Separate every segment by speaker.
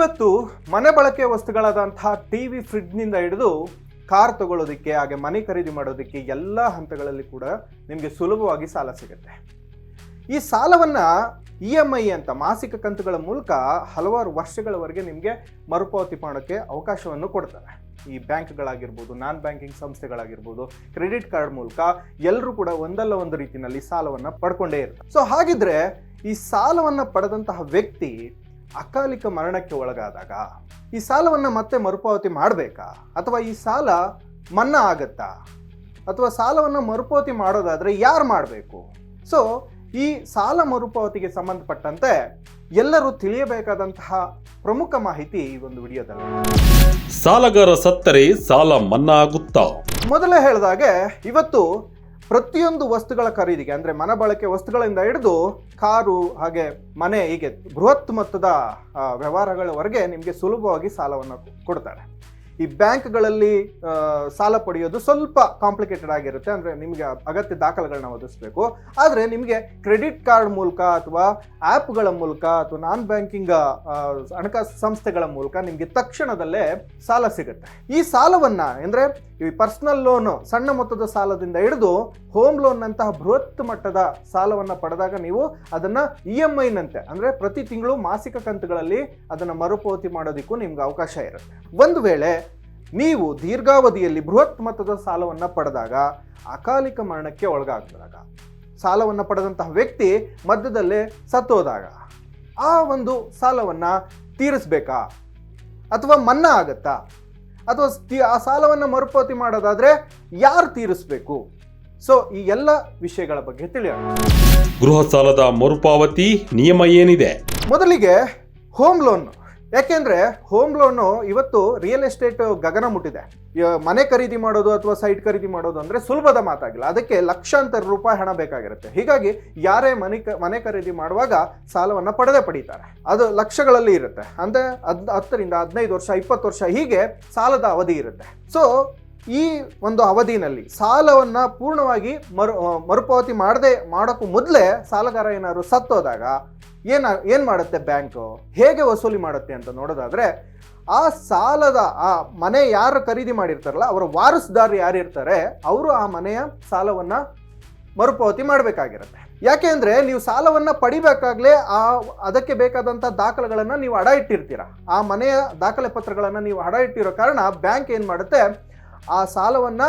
Speaker 1: ಇವತ್ತು ಮನೆ ಬಳಕೆ ವಸ್ತುಗಳಾದಂತಹ ಟಿ ವಿ ಫ್ರಿಡ್ಜ್ನಿಂದ ಹಿಡಿದು ಕಾರ್ ತಗೊಳ್ಳೋದಕ್ಕೆ, ಹಾಗೆ ಮನೆ ಖರೀದಿ ಮಾಡೋದಕ್ಕೆ ಎಲ್ಲ ಹಂತಗಳಲ್ಲಿ ಕೂಡ ನಿಮಗೆ ಸುಲಭವಾಗಿ ಸಾಲ ಸಿಗುತ್ತೆ. ಈ ಸಾಲವನ್ನು ಇ ಎಂ ಐ ಅಂತ ಮಾಸಿಕ ಕಂತುಗಳ ಮೂಲಕ ಹಲವಾರು ವರ್ಷಗಳವರೆಗೆ ನಿಮಗೆ ಮರುಪಾವತಿ ಮಾಡೋಕ್ಕೆ ಅವಕಾಶವನ್ನು ಕೊಡ್ತಾರೆ. ಈ ಬ್ಯಾಂಕ್ಗಳಾಗಿರ್ಬೋದು, ನಾನ್ ಬ್ಯಾಂಕಿಂಗ್ ಸಂಸ್ಥೆಗಳಾಗಿರ್ಬೋದು, ಕ್ರೆಡಿಟ್ ಕಾರ್ಡ್ ಮೂಲಕ ಎಲ್ಲರೂ ಕೂಡ ಒಂದಲ್ಲ ಒಂದು ರೀತಿಯಲ್ಲಿ ಸಾಲವನ್ನು ಪಡ್ಕೊಂಡೇ ಇರ್ತಾರೆ. ಸೊ ಹಾಗಿದ್ರೆ ಈ ಸಾಲವನ್ನು ಪಡೆದಂತಹ ವ್ಯಕ್ತಿ ಅಕಾಲಿಕ ಮರಣಕ್ಕೆ ಒಳಗಾದಾಗ ಈ ಸಾಲವನ್ನು ಮತ್ತೆ ಮರುಪಾವತಿ ಮಾಡಬೇಕಾ? ಅಥವಾ ಈ ಸಾಲ ಮನ್ನಾ ಆಗತ್ತಾ? ಅಥವಾ ಸಾಲವನ್ನು ಮರುಪಾವತಿ ಮಾಡೋದಾದ್ರೆ ಯಾರು ಮಾಡಬೇಕು? ಸೊ ಈ ಸಾಲ ಮರುಪಾವತಿಗೆ ಸಂಬಂಧಪಟ್ಟಂತೆ ಎಲ್ಲರೂ ತಿಳಿಯಬೇಕಾದಂತಹ ಪ್ರಮುಖ ಮಾಹಿತಿ ಈ ಒಂದು ವಿಡಿಯೋದಲ್ಲಿ.
Speaker 2: ಸಾಲಗಾರ ಸತ್ತರೆ ಸಾಲ ಮನ್ನಾ ಆಗುತ್ತಾ?
Speaker 1: ಮೊದಲೇ ಹೇಳಿದಾಗೆ ಇವತ್ತು ಪ್ರತಿಯೊಂದು ವಸ್ತುಗಳ ಖರೀದಿಗೆ, ಅಂದರೆ ಮನ ಬಳಕೆ ವಸ್ತುಗಳಿಂದ ಹಿಡಿದು ಕಾರು, ಹಾಗೆ ಮನೆ, ಹೀಗೆ ಬೃಹತ್ ಮೊತ್ತದ ವ್ಯವಹಾರಗಳವರೆಗೆ ನಿಮಗೆ ಸುಲಭವಾಗಿ ಸಾಲವನ್ನು ಕೊಡ್ತಾರೆ. ಈ ಬ್ಯಾಂಕ್ಗಳಲ್ಲಿ ಸಾಲ ಪಡೆಯೋದು ಸ್ವಲ್ಪ ಕಾಂಪ್ಲಿಕೇಟೆಡ್ ಆಗಿರುತ್ತೆ, ಅಂದರೆ ನಿಮಗೆ ಅಗತ್ಯ ದಾಖಲೆಗಳನ್ನ ಒದಗಿಸ್ಬೇಕು. ಆದರೆ ನಿಮಗೆ ಕ್ರೆಡಿಟ್ ಕಾರ್ಡ್ ಮೂಲಕ ಅಥವಾ ಆ್ಯಪ್ಗಳ ಮೂಲಕ ಅಥವಾ ನಾನ್ ಬ್ಯಾಂಕಿಂಗ್ ಹಣಕಾಸು ಸಂಸ್ಥೆಗಳ ಮೂಲಕ ನಿಮಗೆ ತಕ್ಷಣದಲ್ಲೇ ಸಾಲ ಸಿಗುತ್ತೆ. ಈ ಸಾಲವನ್ನು, ಅಂದರೆ ಈ ಪರ್ಸನಲ್ ಲೋನು ಸಣ್ಣ ಮೊತ್ತದ ಸಾಲದಿಂದ ಹಿಡಿದು ಹೋಮ್ ಲೋನ್ ಅಂತಹ ಬೃಹತ್ ಮಟ್ಟದ ಸಾಲವನ್ನು ಪಡೆದಾಗ ನೀವು ಅದನ್ನು ಇ ಎಂ ಐನಂತೆ ಅಂದರೆ ಪ್ರತಿ ತಿಂಗಳು ಮಾಸಿಕ ಕಂತುಗಳಲ್ಲಿ ಅದನ್ನು ಮರುಪಾವತಿ ಮಾಡೋದಕ್ಕೂ ನಿಮ್ಗೆ ಅವಕಾಶ ಇರುತ್ತೆ. ಒಂದು ವೇಳೆ ನೀವು ದೀರ್ಘಾವಧಿಯಲ್ಲಿ ಬೃಹತ್ ಮೊತ್ತದ ಸಾಲವನ್ನು ಪಡೆದಾಗ ಅಕಾಲಿಕ ಮರಣಕ್ಕೆ ಒಳಗಾಗದಾಗ, ಸಾಲವನ್ನು ಪಡೆದಂತಹ ವ್ಯಕ್ತಿ ಮಧ್ಯದಲ್ಲೇ ಸತ್ತೋದಾಗ ಆ ಒಂದು ಸಾಲವನ್ನು ತೀರಿಸ್ಬೇಕಾ? ಅಥವಾ ಮನ್ನಾ ಆಗತ್ತಾ? ಅಥವಾ ಆ ಸಾಲವನ್ನು ಮರುಪಾವತಿ ಮಾಡೋದಾದ್ರೆ ಯಾರು ತೀರಿಸಬೇಕು? ಸೊ ಈ ಎಲ್ಲ ವಿಷಯಗಳ ಬಗ್ಗೆ ತಿಳಿಯೋಣ.
Speaker 2: ಗೃಹ ಸಾಲದ ಮರುಪಾವತಿ ನಿಯಮ ಏನಿದೆ?
Speaker 1: ಮೊದಲಿಗೆ ಹೋಮ್ ಲೋನ್ ಯಾಕೆಂದ್ರೆ ಹೋಮ್ ಲೋನು ಇವತ್ತು ರಿಯಲ್ ಎಸ್ಟೇಟ್ ಗಗನ ಮುಟ್ಟಿದೆ. ಮನೆ ಖರೀದಿ ಮಾಡೋದು ಅಥವಾ ಸೈಟ್ ಖರೀದಿ ಮಾಡೋದು ಅಂದ್ರೆ ಸುಲಭದ ಮಾತಾಗಿಲ್ಲ. ಅದಕ್ಕೆ ಲಕ್ಷಾಂತರ ರೂಪಾಯಿ ಹಣ ಬೇಕಾಗಿರುತ್ತೆ. ಹೀಗಾಗಿ ಯಾರೇ ಮನೆ ಮನೆ ಖರೀದಿ ಮಾಡುವಾಗ ಸಾಲವನ್ನ ಪಡೆದೇ ಪಡೀತಾರೆ. ಅದು ಲಕ್ಷಗಳಲ್ಲಿ ಇರುತ್ತೆ. ಅಂದ್ರೆ ಹತ್ತರಿಂದ ಹದಿನೈದು ವರ್ಷ, ಇಪ್ಪತ್ತು ವರ್ಷ ಹೀಗೆ ಸಾಲದ ಅವಧಿ ಇರುತ್ತೆ. ಸೊ ಈ ಒಂದು ಅವಧಿನಲ್ಲಿ ಸಾಲವನ್ನ ಪೂರ್ಣವಾಗಿ ಮರು ಮರುಪಾವತಿ ಮಾಡದೆ, ಮಾಡೋಕ್ಕೂ ಮೊದಲೇ ಸಾಲಗಾರ ಏನಾದ್ರು ಸತ್ತೋದಾಗ ಏನ, ಏನು ಮಾಡುತ್ತೆ ಬ್ಯಾಂಕು? ಹೇಗೆ ವಸೂಲಿ ಮಾಡುತ್ತೆ ಅಂತ ನೋಡೋದಾದ್ರೆ, ಆ ಸಾಲದ, ಆ ಮನೆ ಯಾರು ಖರೀದಿ ಮಾಡಿರ್ತಾರಲ್ಲ, ಅವರ ವಾರಸುದಾರರು ಯಾರು ಇರ್ತಾರೆ, ಅವರು ಆ ಮನೆಯ ಸಾಲವನ್ನ ಮರುಪಾವತಿ ಮಾಡಬೇಕಾಗಿರುತ್ತೆ. ಯಾಕೆ ಅಂದರೆ ನೀವು ಸಾಲವನ್ನ ಪಡಿಬೇಕಾಗಲೇ ಆ, ಅದಕ್ಕೆ ಬೇಕಾದಂಥ ದಾಖಲೆಗಳನ್ನು ನೀವು ಅಡ ಇಟ್ಟಿರ್ತೀರ. ಆ ಮನೆಯ ದಾಖಲೆ ಪತ್ರಗಳನ್ನು ನೀವು ಅಡ ಇಟ್ಟಿರೋ ಕಾರಣ ಬ್ಯಾಂಕ್ ಏನು ಮಾಡುತ್ತೆ ಆ ಸಾಲವನ್ನ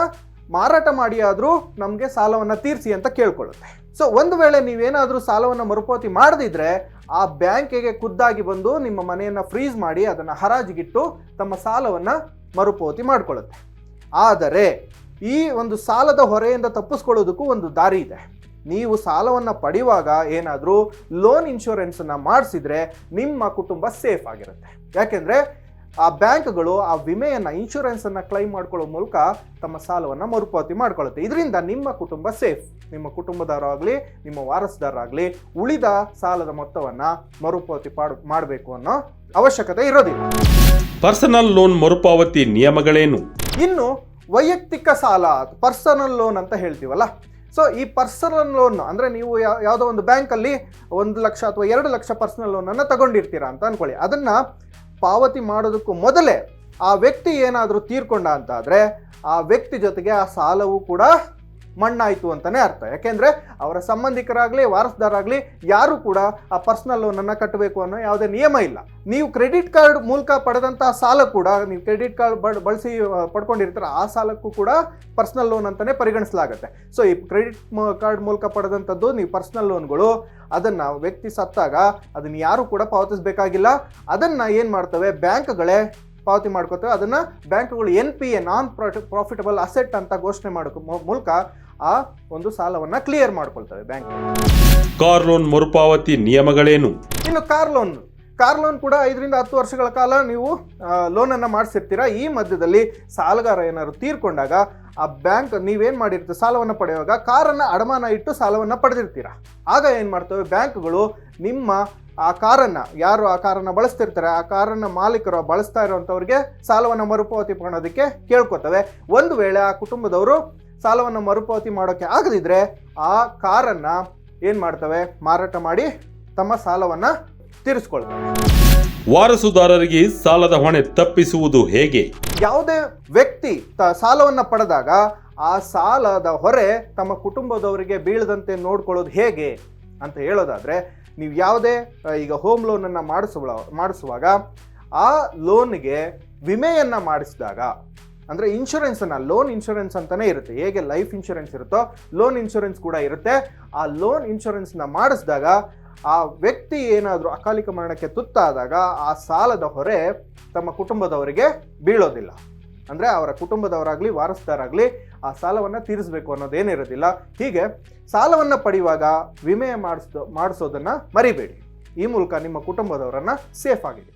Speaker 1: ಮಾರಾಟ ಮಾಡಿ ಆದರೂ ನಮಗೆ ಸಾಲವನ್ನ ತೀರಿಸಿ ಅಂತ ಕೇಳ್ಕೊಳ್ಳುತ್ತೆ. ಸೊ ಒಂದು ವೇಳೆ ನೀವೇನಾದರೂ ಸಾಲವನ್ನು ಮರುಪಾವತಿ ಮಾಡದಿದ್ರೆ ಆ ಬ್ಯಾಂಕಿಗೆ ಖುದ್ದಾಗಿ ಬಂದು ನಿಮ್ಮ ಮನೆಯನ್ನು ಫ್ರೀಜ್ ಮಾಡಿ ಅದನ್ನು ಹರಾಜಿಗಿಟ್ಟು ತಮ್ಮ ಸಾಲವನ್ನು ಮರುಪಾವತಿ ಮಾಡಿಕೊಳ್ಳುತ್ತೆ. ಆದರೆ ಈ ಒಂದು ಸಾಲದ ಹೊರೆಯಿಂದ ತಪ್ಪಿಸ್ಕೊಳ್ಳೋದಕ್ಕೂ ಒಂದು ದಾರಿ ಇದೆ. ನೀವು ಸಾಲವನ್ನು ಪಡೆಯುವಾಗ ಏನಾದರೂ ಲೋನ್ ಇನ್ಶೂರೆನ್ಸನ್ನು ಮಾಡಿಸಿದ್ರೆ ನಿಮ್ಮ ಕುಟುಂಬ ಸೇಫ್ ಆಗಿರುತ್ತೆ. ಯಾಕೆಂದರೆ ಆ ಬ್ಯಾಂಕ್ಗಳು ಆ ವಿಮೆಯನ್ನು ಅನ್ನ ಕ್ಲೈಮ್ ಮಾಡ್ಕೊಳ್ಳೋ ಮೂಲಕ ತಮ್ಮ ಸಾಲವನ್ನು ಮರುಪಾವತಿ ಮಾಡ್ಕೊಳ್ಳುತ್ತೆ. ಇದರಿಂದ ನಿಮ್ಮ ಕುಟುಂಬ ಸೇಫ್ ನಿಮ್ಮ ಕುಟುಂಬದವರಾಗಲಿ ನಿಮ್ಮ ವಾರಸುದಾರರಾಗಲಿ ಉಳಿದ ಸಾಲದ ಮೊತ್ತವನ್ನು ಮರುಪಾವತಿ ಮಾಡಬೇಕು ಅನ್ನೋ ಅವಶ್ಯಕತೆ ಇರೋದಿಲ್ಲ.
Speaker 2: ಪರ್ಸನಲ್ ಲೋನ್ ಮರುಪಾವತಿ ನಿಯಮಗಳೇನು?
Speaker 1: ಇನ್ನು ವೈಯಕ್ತಿಕ ಸಾಲ ಪರ್ಸನಲ್ ಲೋನ್ ಅಂತ ಹೇಳ್ತೀವಲ್ಲ. ಸೊ ಈ ಪರ್ಸನಲ್ ಲೋನ್ ಅಂದರೆ ನೀವು ಯಾವುದೋ ಒಂದು ಬ್ಯಾಂಕಲ್ಲಿ ಒಂದು ಲಕ್ಷ ಅಥವಾ ಎರಡು ಲಕ್ಷ ಪರ್ಸನಲ್ ಲೋನನ್ನು ತಗೊಂಡಿರ್ತೀರಾ ಅಂತ ಅನ್ಕೊಳ್ಳಿ. ಅದನ್ನು ಪಾವತಿ ಮಾಡೋದಕ್ಕೂ ಮೊದಲೇ ಆ ವ್ಯಕ್ತಿ ಏನಾದರೂ ತೀರ್ಕೊಂಡ ಅಂತಾದರೆ ಆ ವ್ಯಕ್ತಿ ಜೊತೆಗೆ ಆ ಸಾಲವು ಕೂಡ ಮಣ್ಣಾಯಿತು ಅಂತಲೇ ಅರ್ಥ. ಯಾಕೆಂದರೆ ಅವರ ಸಂಬಂಧಿಕರಾಗಲಿ, ವಾರಸ್ದಾರಾಗಲಿ ಯಾರು ಕೂಡ ಆ ಪರ್ಸನಲ್ ಲೋನನ್ನು ಕಟ್ಟಬೇಕು ಅನ್ನೋ ಯಾವುದೇ ನಿಯಮ ಇಲ್ಲ. ನೀವು ಕ್ರೆಡಿಟ್ ಕಾರ್ಡ್ ಮೂಲಕ ಪಡೆದಂತಹ ಸಾಲ ಕೂಡ, ನೀವು ಕ್ರೆಡಿಟ್ ಕಾರ್ಡ್ ಬಳ, ಬಳಸಿ ಪಡ್ಕೊಂಡಿರ್ತಾರೆ ಪಡ್ಕೊಂಡಿರ್ತೀರ, ಆ ಸಾಲಕ್ಕೂ ಕೂಡ ಪರ್ಸನಲ್ ಲೋನ್ ಅಂತಲೇ ಪರಿಗಣಿಸಲಾಗುತ್ತೆ. ಸೊ ಈ ಕ್ರೆಡಿಟ್ ಕಾರ್ಡ್ ಮೂಲಕ ಪಡೆದಂಥದ್ದು ನೀವು ಪರ್ಸನಲ್ ಲೋನ್ಗಳು ಅದನ್ನು ವ್ಯಕ್ತಿ ಸತ್ತಾಗ ಅದನ್ನು ಯಾರು ಕೂಡ ಪಾವತಿಸಬೇಕಾಗಿಲ್ಲ. ಅದನ್ನು ಏನು ಮಾಡ್ತವೆ? ಬ್ಯಾಂಕ್ಗಳೇ ಪಾವತಿ ಮಾಡ್ಕೋತೇವೆ. ಅದನ್ನು ಬ್ಯಾಂಕ್ಗಳು N P A non profitable asset ಅಂತ ಘೋಷಣೆ ಮಾಡೋ ಮೂಲಕ ಆ ಒಂದು ಸಾಲವನ್ನು ಕ್ಲಿಯರ್ ಮಾಡ್ಕೊಳ್ತವೆ ಬ್ಯಾಂಕ್
Speaker 2: ಕಾರ್ ಲೋನ್ ಮರುಪಾವತಿ ನಿಯಮಗಳೇನು?
Speaker 1: ಇನ್ನು ಕಾರ್ ಲೋನ್ ಕಾರ್ ಲೋನ್ ಕೂಡ ಐದರಿಂದ ಹತ್ತು ವರ್ಷಗಳ ಕಾಲ ನೀವು ಲೋನನ್ನು ಮಾಡಿಸಿರ್ತೀರ? ಈ ಮಧ್ಯದಲ್ಲಿ ಸಾಲಗಾರ ಏನಾದ್ರು ತೀರ್ಕೊಂಡಾಗ ಆ ಬ್ಯಾಂಕ್ ನೀವೇನು ಮಾಡಿರ್ತೀವಿ ಸಾಲವನ್ನು ಪಡೆಯುವಾಗ ಕಾರನ್ನು ಅಡಮಾನ ಇಟ್ಟು ಸಾಲವನ್ನು ಪಡೆದಿರ್ತೀರ? ಆಗ ಏನು ಮಾಡ್ತವೆ? ಬ್ಯಾಂಕ್ಗಳು ನಿಮ್ಮ ಆ ಕಾರನ್ನು ಯಾರು ಆ ಕಾರನ್ನು ಬಳಸ್ತಿರ್ತಾರೆ ಆ ಕಾರನ್ನು ಮಾಲೀಕರು ಬಳಸ್ತಾ ಇರೋವಂಥವ್ರಿಗೆ ಸಾಲವನ್ನು ಮರುಪಾವತಿ ಮಾಡೋದಕ್ಕೆ ಕೇಳ್ಕೊತವೆ. ಒಂದು ವೇಳೆ ಆ ಕುಟುಂಬದವರು ಸಾಲವನ್ನು ಮರುಪಾವತಿ ಮಾಡೋಕ್ಕೆ ಆಗದಿದ್ರೆ ಆ ಕಾರನ್ನು ಏನು ಮಾಡ್ತವೆ? ಮಾರಾಟ ಮಾಡಿ ತಮ್ಮ ಸಾಲವನ್ನು ತೀರಿಸ್ಕೊಳ್ತವೆ.
Speaker 2: ವಾರಸುದಾರರಿಗೆ ಸಾಲದ ಹೊಣೆ ತಪ್ಪಿಸುವುದು ಹೇಗೆ?
Speaker 1: ಯಾವುದೇ ವ್ಯಕ್ತಿ ತ ಸಾಲವನ್ನು ಪಡೆದಾಗ ಆ ಸಾಲದ ಹೊರೆ ತಮ್ಮ ಕುಟುಂಬದವರಿಗೆ ಬೀಳದಂತೆ ನೋಡ್ಕೊಳ್ಳೋದು ಹೇಗೆ ಅಂತ ಹೇಳೋದಾದ್ರೆ ನೀವು ಯಾವುದೇ ಈಗ ಹೋಮ್ ಲೋನನ್ನು ಮಾಡಿಸುವ ಮಾಡಿಸುವಾಗ ಆ ಲೋನ್ಗೆ ವಿಮೆಯನ್ನು ಮಾಡಿಸಿದಾಗ ಅಂದರೆ ಇನ್ಶೂರೆನ್ಸನ್ನು ಲೋನ್ ಇನ್ಶೂರೆನ್ಸ್ ಅಂತಲೇ ಇರುತ್ತೆ. ಹೇಗೆ ಲೈಫ್ ಇನ್ಶೂರೆನ್ಸ್ ಇರುತ್ತೋ ಲೋನ್ ಇನ್ಶೂರೆನ್ಸ್ ಕೂಡ ಇರುತ್ತೆ. ಆ ಲೋನ್ ಇನ್ಶೂರೆನ್ಸ್ನ ಮಾಡಿಸಿದಾಗ, ಆ ವ್ಯಕ್ತಿ ಏನಾದರೂ ಅಕಾಲಿಕ ಮರಣಕ್ಕೆ ತುತ್ತಾದಾಗ, ಆ ಸಾಲದ ಹೊರೆ ತಮ್ಮ ಕುಟುಂಬದವರಿಗೆ ಬೀಳೋದಿಲ್ಲ. ಅಂದರೆ ಅವರ ಕುಟುಂಬದವರಾಗಲಿ, ವಾರಸ್ದಾರಾಗಲಿ, ಆ ಸಾಲವನ್ನು ತೀರಿಸಬೇಕು ಅನ್ನೋದೇನಿರೋದಿಲ್ಲ ಹೀಗೆ ಸಾಲವನ್ನು ಪಡೆಯುವಾಗ ವಿಮೆ ಮಾಡಿಸೋ ಮಾಡಿಸೋದನ್ನು ಮರಿಬೇಡಿ. ಈ ಮೂಲಕ ನಿಮ್ಮ ಕುಟುಂಬದವರನ್ನು ಸೇಫ್ ಆಗಿದೆ.